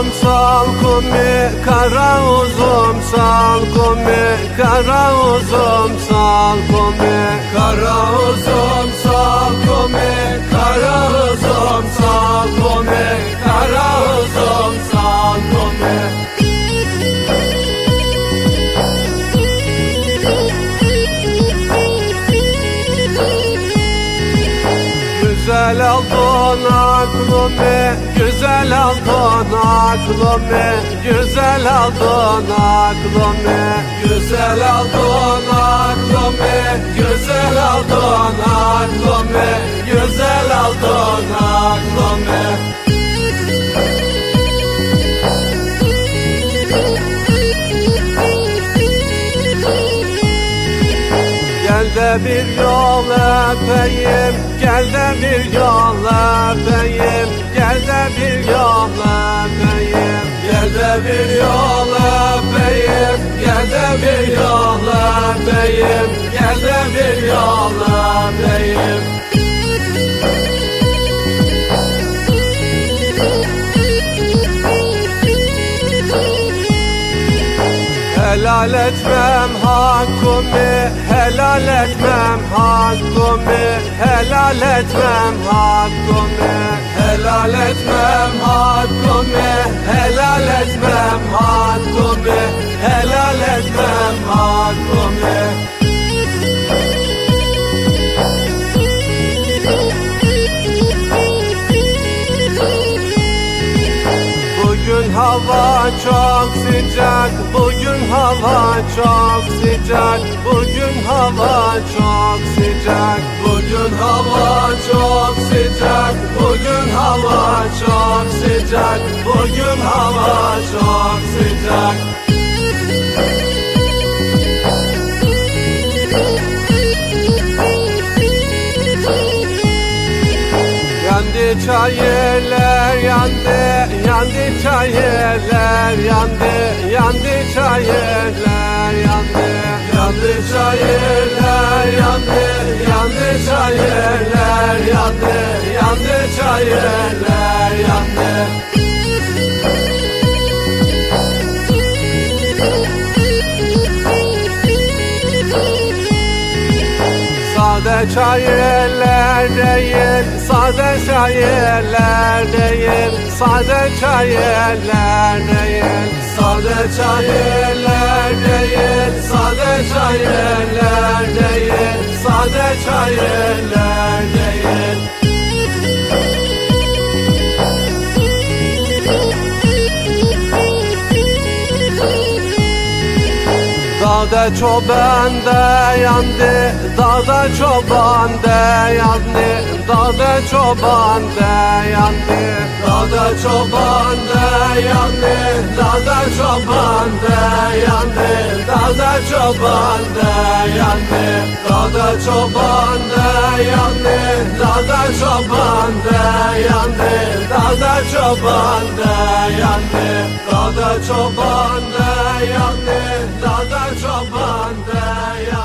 uzum salkum mi kara uzum salkum mi kara uzum salkum mi kara uzum salkum mi kara uzum salkum mi kara uzum salkum mi Güzel aldın aklımı, güzel aldın aklımı, güzel aldın aklımı, güzel aldın aklımı, güzel aldın aklımı, güzel aldın aklımı. Gel de bir yol öpeyim, gel de bir yol bir yola beyim Gel de bir yola beyim Gel de bir yola beyim. Helal etmem hakkımı, helal etmem hakkımı, helal etmem hakkımı, helal etmem hakkımı, helal etmem hakkımı, helal etmem hakkımı. Hava çok sıcak, bugün hava çok sıcak, bugün hava çok sıcak, bugün hava çok sıcak, bugün hava çok sıcak, bugün hava çok sıcak. Yandı çayırlar yandı, yandı çayırlar yandı, yandı çayırlar yandı, yandı çayırlar yandı, yandı çayırlar yandı, yandı çayırlar yandı. Sade çayırlar değil, sade çayırlar değil, sade çayırlar değil, çayırlar değil, sade çayırlar değil, sade çayırlar değil. Dağda çoban da yandı, dağda çoban da yandı, dağda çoban da yandı, dağda çoban da yandı, dağda çobanda yandı Dağda çobanda yandı. Dağda çobanda yandı Dağda çobanda yandı. Dağda çobanda yandı Dağda çobanda yandı. Dağda çobanda yandı.